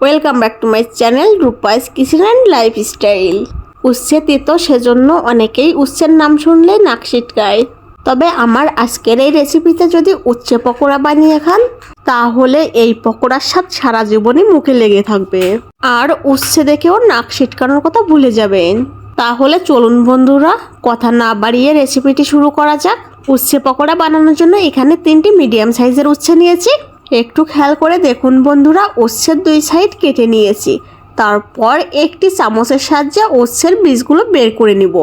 Welcome back to my channel Rupai's kitchen and lifestyle উচ্ছে তিতো সেজন্য অনেকেই উচ্ছের নাম শুনলে নাক ছিটকায় তবে আমার আজকের এই রেসিপিতে যদি উচ্ছে পকোড়া বানিয়ে খান, তাহলে এই পকোড়ার স্বাদ সারা জীবনই মুখে লেগে থাকবে। আর উচ্ছে দেখেও নাক ছিটকানোর কথা ভুলে যাবেন। তাহলে চলুন বন্ধুরা, কথা না বাড়িয়ে রেসিপিটি শুরু করা যাক। উচ্ছে পকোড়া বানানোর জন্য এখানে তিনটি মিডিয়াম সাইজের উচ্ছে নিয়েছি। একটু খেয়াল করে দেখুন বন্ধুরা উচ্ছের দুই সাইড কেটে নিয়েছি। তারপর একটি চামচের সাহায্যে উচ্ছের বীজগুলো বের করে নিব।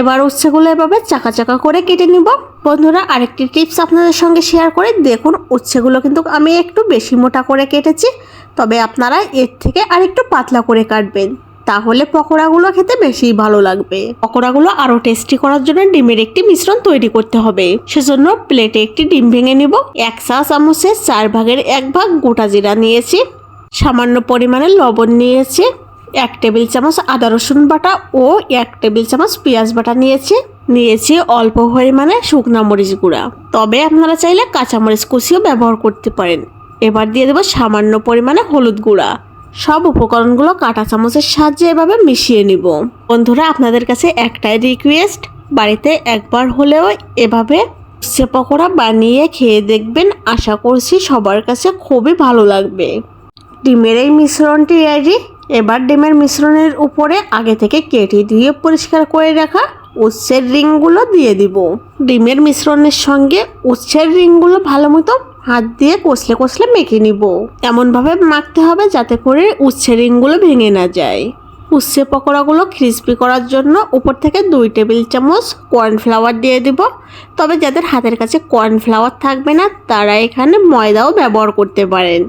এবার উচ্ছেগুলো এভাবে চাকা চাকা করে কেটে নিব। বন্ধুরা, আরেকটি টিপস আপনাদের সঙ্গে শেয়ার করে। দেখুন উচ্ছেগুলো কিন্তু আমি একটু বেশি মোটা করে কেটেছি, তবে আপনারা এর থেকে আরেকটু পাতলা করে কাটবেন। তাহলে পকোড়াগুলো খেতে বেশি ভালো লাগবে। পকোড়াগুলো আরও টেস্টি করার জন্য ডিমের একটি মিশ্রণ তৈরি করতে হবে। সেজন্য প্লেটে একটি ডিম ভেঙে নিব। এক চা চামচের চার ভাগের এক ভাগ গোটা জিরা নিয়েছি। সামান্য পরিমাণে লবণ নিয়েছি। এক টেবিল চামচ আদা রসুন বাটা ও এক টেবিল চামচ পেঁয়াজ বাটা নিয়েছি। নিয়েছি অল্প পরিমাণে শুকনা মরিচ গুঁড়া। তবে আপনারা চাইলে কাঁচামরিচ কুচিও ব্যবহার করতে পারেন। এবার দিয়ে দেবো সামান্য পরিমাণে হলুদ গুঁড়া। সব উপকরণগুলো কাঁটা চামচের সাহায্যে এভাবে মিশিয়ে নিব। বন্ধুরা, আপনাদের কাছে একটাই রিকোয়েস্ট বাড়িতে একবার হলেও এভাবে উচ্ছে পকোড়া বানিয়ে খেয়ে দেখবেন, আশা করছি সবার কাছে খুবই ভালো লাগবে। ডিমের এই মিশ্রণটি রেডি এবার ডিমের মিশ্রণের উপরে আগে থেকে কেটে ধুয়ে পরিষ্কার করে রাখা উচ্ছের রিংগুলো দিয়ে দিব। ডিমের মিশ্রণের সঙ্গে উচ্ছের রিংগুলো ভালো মতো হাত দিয়ে কষলে কষলে মেখে নিব। এমনভাবে মাখতে হবে যাতে করে উচ্ছে রিংগুলো ভেঙে না যায়। উচ্ছে পকোড়াগুলো ক্রিস্পি করার জন্য উপর থেকে দুই টেবিল চামচ কর্নফ্লাওয়ার দিয়ে দিব। তবে যাদের হাতের কাছে কর্নফ্লাওয়ার থাকবে না, তারা এখানে ময়দাও ব্যবহার করতে পারেন।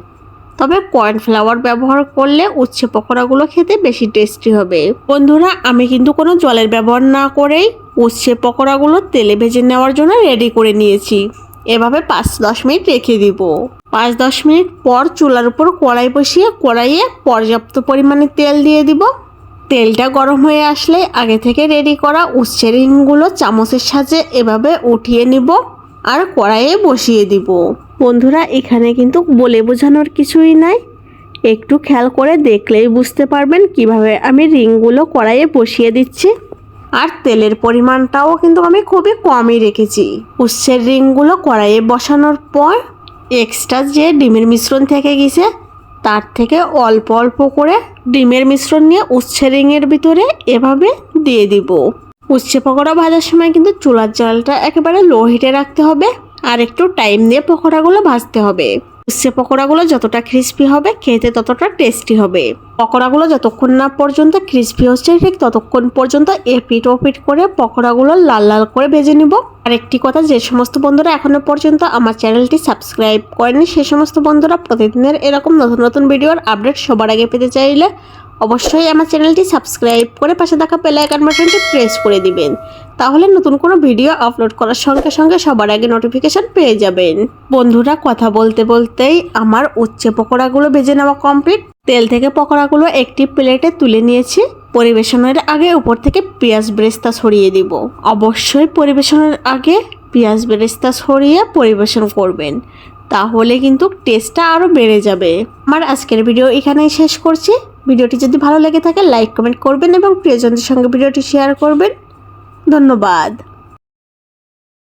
তবে কর্নফ্লাওয়ার ব্যবহার করলে উচ্ছে পকোড়াগুলো খেতে বেশি টেস্টি হবে। বন্ধুরা, আমি কিন্তু কোনো জলের ব্যবহার না করেই উচ্ছে পকোড়াগুলো তেলে ভেজে নেওয়ার জন্য রেডি করে নিয়েছি। এভাবে পাঁচ দশ মিনিট রেখে দিব। পাঁচ দশ মিনিট পর চুলার উপর কড়াই বসিয়ে কড়াইয়ে পর্যাপ্ত পরিমাণে তেল দিয়ে দিব। তেলটা গরম হয়ে আসলে আগে থেকে রেডি করা উচ্ছে রিংগুলো চামচের সাহায্যে এভাবে উঠিয়ে নিব আর কড়াইয়ে বসিয়ে দিব। বন্ধুরা, এখানে কিন্তু বলে বোঝানোর কিছুই নাই। একটু খেয়াল করে দেখলেই বুঝতে পারবেন কীভাবে আমি রিংগুলো কড়াইয়ে বসিয়ে দিচ্ছি। আর তেলের পরিমাণটাও কিন্তু আমি খুবই কমই রেখেছি। উচ্ছের রিংগুলো কড়াইয়ে বসানোর পর এক্সট্রা যে ডিমের মিশ্রণ থেকে গেছে, তার থেকে অল্প অল্প করে ডিমের মিশ্রণ নিয়ে উচ্ছে রিংয়ের ভিতরে এভাবে দিয়ে দিব। উচ্ছে পকোড়া ভাজার সময় কিন্তু চুলার জালটা একেবারে লো হিটে রাখতে হবে। আর একটু টাইম দিয়ে পকোড়াগুলো ভাজতে হবে। উচ্ছে পকোড়াগুলো যতটা ক্রিস্পি হবে, খেতে ততটা টেস্টি হবে। পকোড়াগুলো যতক্ষণ না পর্যন্ত ক্রিস্পি হচ্ছে, ঠিক ততক্ষণ পর্যন্ত এপিট ওপিট করে পকোড়াগুলো লাল লাল করে ভেজে নিব। আর একটি কথা, যে সমস্ত বন্ধুরা এখনও পর্যন্ত আমার চ্যানেলটি সাবস্ক্রাইব করেনি, সে সমস্ত বন্ধুরা প্রতিদিনের এরকম নতুন নতুন ভিডিওর আপডেট সবার আগে পেতে চাইলে অবশ্যই আমার চ্যানেলটি সাবস্ক্রাইব করে পাশে থাকা বেল আইকন বাটনটি প্রেস করে দিবেন। তাহলে নতুন কোনো ভিডিও আপলোড করার সঙ্গে সঙ্গে সবার আগে নোটিফিকেশন পেয়ে যাবেন। বন্ধুরা, কথা বলতে বলতেই আমার উচ্চে পকোড়াগুলো ভেজে নেওয়া কমপ্লিট তেল থেকে পকোড়াগুলো একটি প্লেটে তুলে নিয়েছি। পরিবেশনের আগে উপর থেকে পেঁয়াজ ব্রেস্তা ছড়িয়ে দিব। অবশ্যই পরিবেশনের আগে পেঁয়াজ ব্রেস্তা ছড়িয়ে পরিবেশন করবেন। তাহলে কিন্তু টেস্টটা আরও বেড়ে যাবে। আমার আজকের ভিডিও এখানেই শেষ করছি। ভিডিওটি যদি ভালো লেগে থাকে, লাইক, কমেন্ট করবেন এবং প্রিয়জনদের সঙ্গে ভিডিওটি শেয়ার করবেন। ধন্যবাদ।